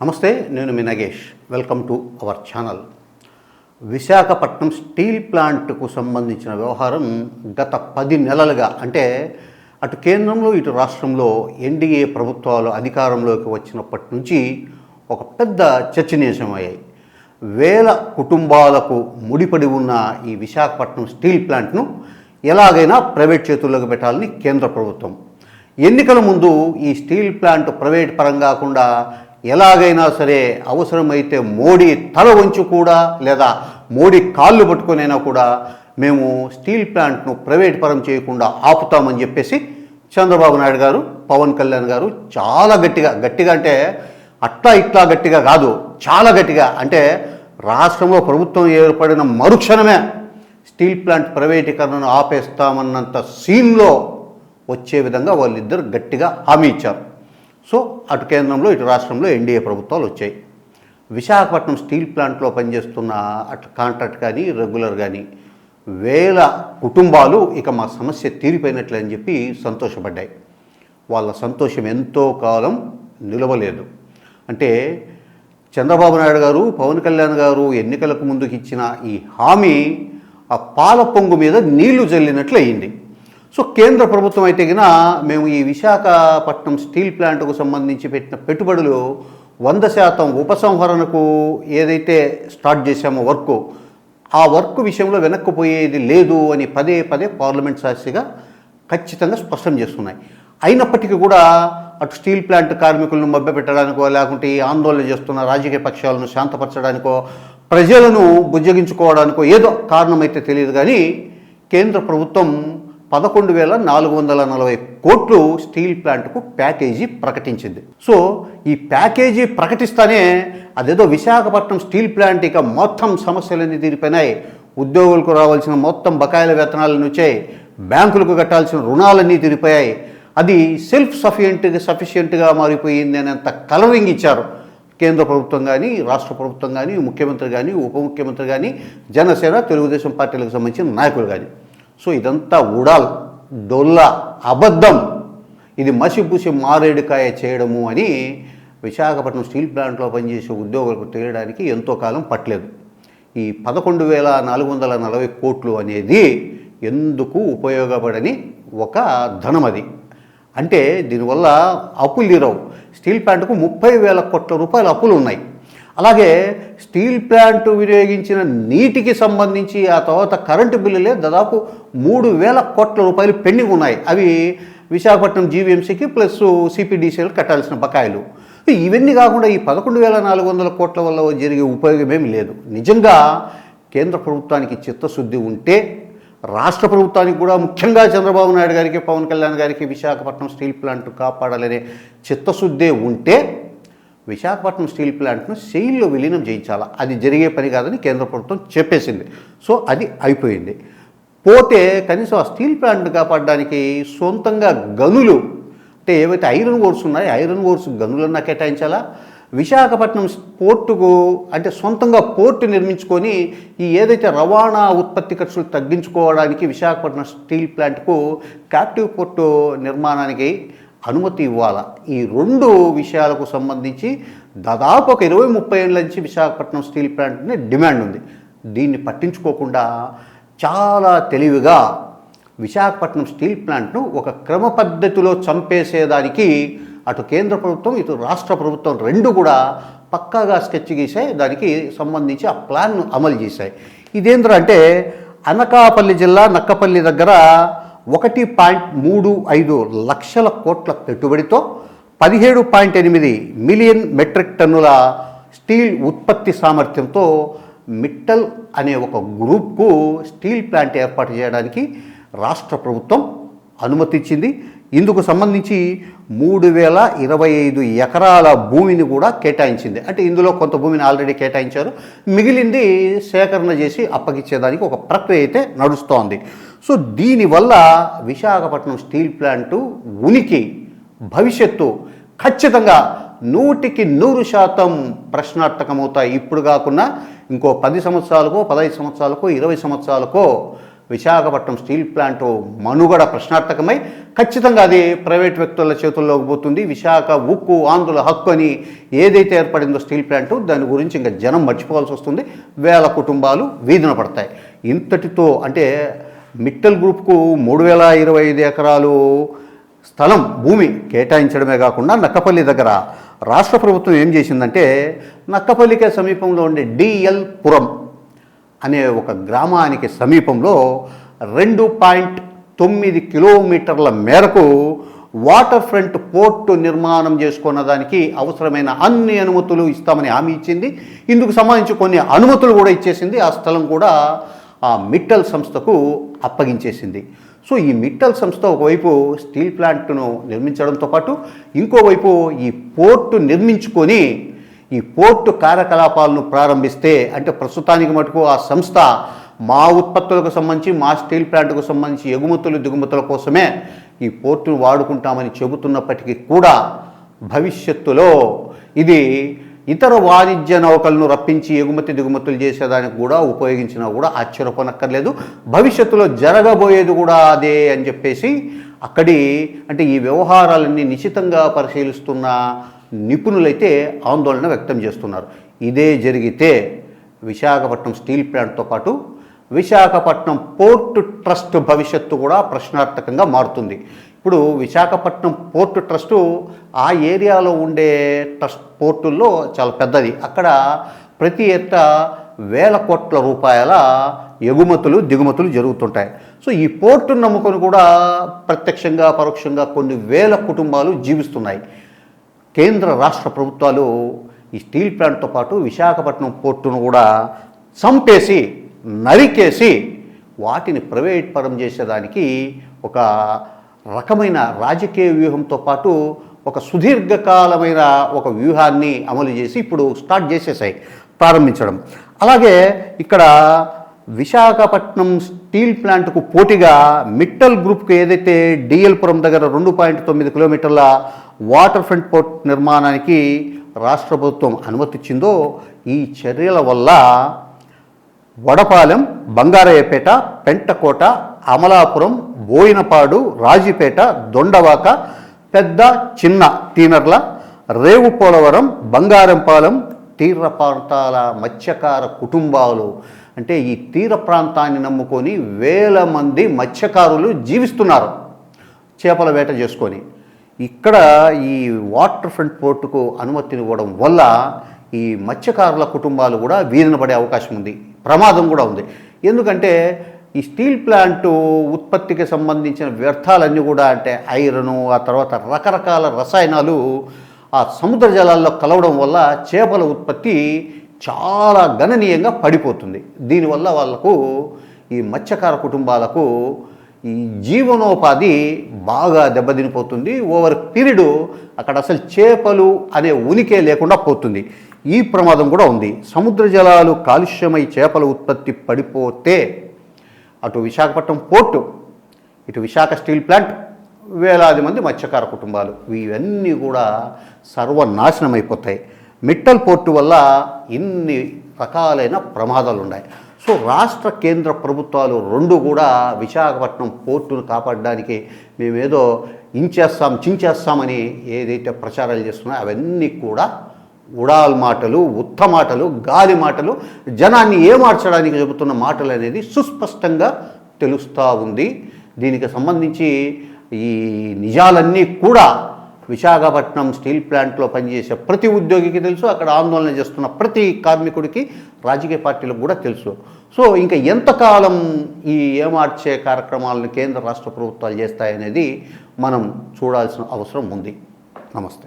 నమస్తే నేను మీ Nagesh. Welcome to our channel. Visakhapatnam steel ప్లాంట్కు సంబంధించిన వ్యవహారం గత పది నెలలుగా అంటే అటు కేంద్రంలో ఇటు రాష్ట్రంలో ఎన్డీఏ ప్రభుత్వాలు అధికారంలోకి వచ్చినప్పటి నుంచి ఒక పెద్ద చర్చనీయాంశమయ్యాయి. వేల కుటుంబాలకు ముడిపడి ఉన్న ఈ విశాఖపట్నం స్టీల్ ప్లాంట్ను ఎలాగైనా ప్రైవేట్ చేతుల్లోకి పెట్టాలని కేంద్ర ప్రభుత్వం. ఎన్నికల ముందు ఈ స్టీల్ ప్లాంట్ ప్రైవేట్ పరం కాకుండా ఎలాగైనా సరే అవసరమైతే మోడీ తల వంచి కూడా లేదా మోడీ కాళ్ళు పట్టుకునైనా కూడా మేము స్టీల్ ప్లాంట్ను ప్రైవేట్ పరం చేయకుండా ఆపుతామని చెప్పేసి చంద్రబాబు నాయుడు గారు పవన్ కళ్యాణ్ గారు చాలా గట్టిగా గట్టిగా అంటే అట్లా ఇట్లా గట్టిగా కాదు చాలా గట్టిగా అంటే రాష్ట్రంలో ప్రభుత్వం ఏర్పడిన మరుక్షణమే స్టీల్ ప్లాంట్ ప్రైవేటీకరణను ఆపేస్తామన్నంత సీన్లో వచ్చే విధంగా వాళ్ళిద్దరు గట్టిగా హామీ ఇచ్చారు. సో అటు కేంద్రంలో ఇటు రాష్ట్రంలో ఎన్డీఏ ప్రభుత్వాలు వచ్చాయి. విశాఖపట్నం స్టీల్ ప్లాంట్లో పనిచేస్తున్న అటు కాంట్రాక్ట్ కానీ రెగ్యులర్ కానీ వేల కుటుంబాలు ఇక మా సమస్య తీరిపోయినట్లే అని చెప్పి సంతోషపడ్డాయి. వాళ్ళ సంతోషం ఎంతో కాలం నిలవలేదు. అంటే చంద్రబాబు నాయుడు గారు పవన్ కళ్యాణ్ గారు ఎన్నికలకు ముందుకు ఇచ్చిన ఈ హామీ ఆ పాల పొంగు మీద నీళ్ళు జల్లినట్లు అయింది సో కేంద్ర ప్రభుత్వం అయితే గిన మేము ఈ విశాఖపట్నం స్టీల్ ప్లాంట్కు సంబంధించి పెట్టిన పెట్టుబడులు వంద శాతం ఉపసంహరణకు ఏదైతే స్టార్ట్ చేశామో వర్క్ ఆ వర్క్ విషయంలో వెనక్కిపోయేది లేదు అని పదే పదే పార్లమెంట్ సాక్షిగా ఖచ్చితంగా స్పష్టం చేస్తున్నాయి. అయినప్పటికీ కూడా అటు స్టీల్ ప్లాంట్ కార్మికులను మభ్యపెట్టడానికో లేకుంటే ఈ ఆందోళన చేస్తున్న రాజకీయ పక్షాలను శాంతపరచడానికో ప్రజలను బుజ్జగించుకోవడానికో ఏదో కారణమైతే తెలియదు. కానీ కేంద్ర ప్రభుత్వం పదకొండు వేల నాలుగు వందల నలభై కోట్లు స్టీల్ ప్లాంట్కు ప్యాకేజీ ప్రకటించింది. సో ఈ ప్యాకేజీ ప్రకటిస్తానే అదేదో విశాఖపట్నం స్టీల్ ప్లాంట్ ఇక మొత్తం సమస్యలన్నీ తీరిపోయినాయి. ఉద్యోగులకు రావాల్సిన మొత్తం బకాయిల వేతనాల నుంచే బ్యాంకులకు కట్టాల్సిన రుణాలన్నీ తీరిపోయాయి. అది సెల్ఫ్ సఫిషియెంట్గా సఫిషియెంట్గా మారిపోయింది అనేంత కలరింగ్ ఇచ్చారు. కేంద్ర ప్రభుత్వం కానీ రాష్ట్ర ప్రభుత్వం కానీ ముఖ్యమంత్రి కానీ ఉప ముఖ్యమంత్రి కానీ జనసేన తెలుగుదేశం పార్టీలకు సంబంధించిన నాయకులు కానీ సో ఇదంతా ఉడాల్ డొల్లా అబద్ధం. ఇది మసిపూసి మారేడుకాయ చేయడము అని విశాఖపట్నం స్టీల్ ప్లాంట్లో పనిచేసే ఉద్యోగులకు తెలియడానికి ఎంతో కాలం పట్టలేదు. ఈ పదకొండు వేల నాలుగు వందల నలభై కోట్లు అనేది ఎందుకు ఉపయోగపడని ఒక ధనం అది. అంటే దీనివల్ల అప్పులు తీరవు. స్టీల్ ప్లాంట్కు ముప్పై వేల కోట్ల రూపాయల అప్పులు ఉన్నాయి. అలాగే స్టీల్ ప్లాంట్ వినియోగించిన నీటికి సంబంధించి ఆ తర్వాత కరెంటు బిల్లులే దాదాపు మూడు వేల కోట్ల రూపాయలు పెండింగ్ ఉన్నాయి. అవి విశాఖపట్నం జీవీఎంసీకి ప్లస్ సిపిడిసిఎల్ కట్టాల్సిన బకాయిలు. ఇవన్నీ కాకుండా ఈ పదకొండు వేల నాలుగు వందల కోట్ల వల్ల జరిగే ఉపయోగం ఏమి లేదు. నిజంగా కేంద్ర ప్రభుత్వానికి చిత్తశుద్ధి ఉంటే రాష్ట్ర ప్రభుత్వానికి కూడా ముఖ్యంగా చంద్రబాబు నాయుడు గారికి పవన్ కళ్యాణ్ గారికి విశాఖపట్నం స్టీల్ ప్లాంట్ కాపాడాలనే చిత్తశుద్ధే ఉంటే విశాఖపట్నం స్టీల్ ప్లాంట్ను సెయిల్లో విలీనం చేయించాలా? అది జరిగే పని కాదని కేంద్ర ప్రభుత్వం చెప్పేసింది. సో అది అయిపోయింది. పోతే కనీసం ఆ స్టీల్ ప్లాంట్ కాపాడడానికి సొంతంగా గనులు అంటే ఏవైతే ఐరన్ ఓర్స్ ఉన్నాయో ఐరన్ ఓర్స్ గనులన్నా కేటాయించాలా? విశాఖపట్నం పోర్టుకు అంటే సొంతంగా పోర్టు నిర్మించుకొని ఈ ఏదైతే రవాణా ఉత్పత్తి ఖర్చులు తగ్గించుకోవడానికి విశాఖపట్నం స్టీల్ ప్లాంట్కు క్యాప్టివ్ పోర్టు నిర్మాణానికి అనుమతి ఇవ్వాలా? ఈ రెండు విషయాలకు సంబంధించి దాదాపు ఒక ఇరవై ముప్పై ఏళ్ళ నుంచి విశాఖపట్నం స్టీల్ ప్లాంట్ని డిమాండ్ ఉంది. దీన్ని పట్టించుకోకుండా చాలా తెలివిగా విశాఖపట్నం స్టీల్ ప్లాంట్ను ఒక క్రమ పద్ధతిలో చంపేసేదానికి అటు కేంద్ర ప్రభుత్వం ఇటు రాష్ట్ర ప్రభుత్వం రెండు కూడా పక్కాగా స్కెచ్ గీసాయి దానికి సంబంధించి ఆ ప్లాన్ను అమలు చేశాయి. ఇదేంద్ర అంటే అనకాపల్లి జిల్లా నక్కపల్లి దగ్గర ఒకటి పాయింట్ మూడు ఐదు లక్షల కోట్ల పెట్టుబడితో పదిహేడు పాయింట్ ఎనిమిది మిలియన్ మెట్రిక్ టన్నుల స్టీల్ ఉత్పత్తి సామర్థ్యంతో మిట్టల్ అనే ఒక గ్రూప్కు స్టీల్ ప్లాంట్ ఏర్పాటు చేయడానికి రాష్ట్ర ప్రభుత్వం అనుమతించింది ఇందుకు సంబంధించి మూడు వేల ఇరవై ఐదు ఎకరాల భూమిని కూడా కేటాయించింది. అంటే ఇందులో కొంత భూమిని ఆల్రెడీ కేటాయించారు. మిగిలింది సేకరణ చేసి అప్పగించేదానికి ఒక ప్రక్రియ అయితే నడుస్తోంది. సో దీనివల్ల విశాఖపట్నం స్టీల్ ప్లాంటు ఉనికి భవిష్యత్తు ఖచ్చితంగా నూటికి నూరు శాతం ప్రశ్నార్థకమవుతాయి. ఇప్పుడు కాకుండా ఇంకో పది సంవత్సరాలకో పదహైదు సంవత్సరాలకో ఇరవై సంవత్సరాలకో విశాఖపట్నం స్టీల్ ప్లాంటు మనుగడ ప్రశ్నార్థకమై ఖచ్చితంగా అది ప్రైవేట్ వ్యక్తుల చేతుల్లోకి పోతుంది. విశాఖ ఉక్కు ఆంధ్రుల హక్కు అని ఏదైతే ఏర్పడిందో స్టీల్ ప్లాంటు దాని గురించి ఇంకా జనం మర్చిపోవాల్సి వస్తుంది. వేల కుటుంబాలు వీధిన పడతాయి. ఇంతటితో అంటే మిట్టల్ గ్రూప్కు మూడు వేల ఇరవై ఐదు ఎకరాలు స్థలం భూమి కేటాయించడమే కాకుండా నక్కపల్లి దగ్గర రాష్ట్ర ప్రభుత్వం ఏం చేసిందంటే నక్కపల్లికే సమీపంలో ఉండే డిఎల్ పురం అనే ఒక గ్రామానికి సమీపంలో రెండు పాయింట్ తొమ్మిది కిలోమీటర్ల మేరకు వాటర్ ఫ్రంట్ పోర్టు నిర్మాణం చేసుకున్న దానికి అవసరమైన అన్ని అనుమతులు ఇస్తామని హామీ ఇచ్చింది. ఇందుకు సంబంధించి కొన్ని అనుమతులు కూడా ఇచ్చేసింది. ఆ స్థలం కూడా ఆ మిట్టల్ సంస్థకు అప్పగించేసింది. సో ఈ మిట్టల్ సంస్థ ఒకవైపు స్టీల్ ప్లాంట్ను నిర్మించడంతో పాటు ఇంకోవైపు ఈ పోర్టు నిర్మించుకొని ఈ పోర్టు కార్యకలాపాలను ప్రారంభిస్తే అంటే ప్రస్తుతానికి మటుకు ఆ సంస్థ మా ఉత్పత్తులకు సంబంధించి మా స్టీల్ ప్లాంట్కు సంబంధించి ఎగుమతులు దిగుమతుల కోసమే ఈ పోర్టును వాడుకుంటామని చెబుతున్నప్పటికీ కూడా భవిష్యత్తులో ఇది ఇతర వాణిజ్య నౌకలను రప్పించి ఎగుమతి దిగుమతులు చేసేదానికి కూడా ఉపయోగించినా కూడా ఆశ్చర్యపోనక్కర్లేదు. భవిష్యత్తులో జరగబోయేది కూడా అదే అని చెప్పేసి అక్కడి అంటే ఈ వ్యవహారాలన్నీ నిశితంగా పరిశీలిస్తున్న నిపుణులైతే ఆందోళన వ్యక్తం చేస్తున్నారు. ఇదే జరిగితే విశాఖపట్నం స్టీల్ ప్లాంట్తో పాటు విశాఖపట్నం పోర్టు ట్రస్ట్ భవిష్యత్తు కూడా ప్రశ్నార్థకంగా మారుతుంది. ఇప్పుడు విశాఖపట్నం పోర్టు ట్రస్టు ఆ ఏరియాలో ఉండే ట్రస్ట్ పోర్టుల్లో చాలా పెద్దది. అక్కడ ప్రతి ఎత్త వేల కోట్ల రూపాయల ఎగుమతులు దిగుమతులు జరుగుతుంటాయి. సో ఈ పోర్టును నమ్ముకొని కూడా ప్రత్యక్షంగా పరోక్షంగా కొన్ని వేల కుటుంబాలు జీవిస్తున్నాయి. కేంద్ర రాష్ట్ర ప్రభుత్వాలు ఈ స్టీల్ ప్లాంట్తో పాటు విశాఖపట్నం పోర్టును కూడా చంపేసి నరికేసి వాటిని ప్రైవేట్ పరం చేసేదానికి ఒక రకమైన రాజకీయ వ్యూహంతో పాటు ఒక సుదీర్ఘకాలమైన ఒక వ్యూహాన్ని అమలు చేసి ఇప్పుడు స్టార్ట్ చేసేసాయి ప్రారంభించడం. అలాగే ఇక్కడ విశాఖపట్నం స్టీల్ ప్లాంట్కు పోటీగా మిట్టల్ గ్రూప్కి ఏదైతే డిఎల్పురం దగ్గర రెండు పాయింట్ తొమ్మిది కిలోమీటర్ల వాటర్ ఫ్రంట్ పోర్ట్ నిర్మాణానికి రాష్ట్ర ప్రభుత్వం అనుమతిచ్చిందో ఈ చర్యల వల్ల వడపాలెం బంగారయ్యపేట పెంటకోట అమలాపురం బోయినపాడు రాజీపేట దొండవాక పెద్ద చిన్న తీనర్ల రేవు పోలవరం బంగారంపాలెం తీర ప్రాంతాల మత్స్యకార కుటుంబాలు. అంటే ఈ తీర ప్రాంతాన్ని నమ్ముకొని వేల మంది మత్స్యకారులు జీవిస్తున్నారు. చేపల వేట చేసుకొని. ఇక్కడ ఈ వాటర్ ఫ్రంట్ పోర్టుకు అనుమతినివ్వడం వల్ల ఈ మత్స్యకారుల కుటుంబాలు కూడా వీధిన పడే అవకాశం ఉంది. ప్రమాదం కూడా ఉంది. ఎందుకంటే ఈ స్టీల్ ప్లాంటు ఉత్పత్తికి సంబంధించిన వ్యర్థాలన్నీ కూడా అంటే ఐరను ఆ తర్వాత రకరకాల రసాయనాలు ఆ సముద్ర జలాల్లో కలవడం వల్ల చేపల ఉత్పత్తి చాలా గణనీయంగా పడిపోతుంది. దీనివల్ల వాళ్ళకు ఈ మత్స్యకార కుటుంబాలకు ఈ జీవనోపాధి బాగా దెబ్బతినిపోతుంది. ఓవర్ పీరియడ్ అక్కడ అసలు చేపలు అనే ఉనికే లేకుండా పోతుంది. ఈ ప్రమాదం కూడా ఉంది. సముద్ర జలాలు కాలుష్యమై చేపల ఉత్పత్తి పడిపోతే అటు విశాఖపట్నం పోర్టు ఇటు విశాఖ స్టీల్ ప్లాంట్ వేలాది మంది మత్స్యకార కుటుంబాలు ఇవన్నీ కూడా సర్వనాశనం అయిపోతాయి మిట్టల్ పోర్టు వల్ల ఇన్ని రకాలైన ప్రమాదాలు ఉన్నాయి. సో రాష్ట్ర కేంద్ర ప్రభుత్వాలు రెండు కూడా విశాఖపట్నం పోర్టును కాపాడడానికి మేమేదో ఇంచేస్తాం చించేస్తామని ఏదైతే ప్రచారాలు చేస్తున్నాయో అవన్నీ కూడా ఉడాల్ మాటలు ఉత్త మాటలు గాలి మాటలు జనాన్ని ఏమార్చడానికి చెబుతున్న మాటలు అనేది సుస్పష్టంగా తెలుస్తూ ఉంది. దీనికి సంబంధించి ఈ నిజాలన్నీ కూడా విశాఖపట్నం స్టీల్ ప్లాంట్లో పనిచేసే ప్రతి ఉద్యోగికి తెలుసు అక్కడ ఆందోళన చేస్తున్న ప్రతి కార్మికుడికి రాజకీయ పార్టీలకు కూడా తెలుసు. సో ఇంకా ఎంతకాలం ఈ ఏమార్చే కార్యక్రమాలను కేంద్ర రాష్ట్ర ప్రభుత్వాలు చేస్తాయనేది మనం చూడాల్సిన అవసరం ఉంది. నమస్తే.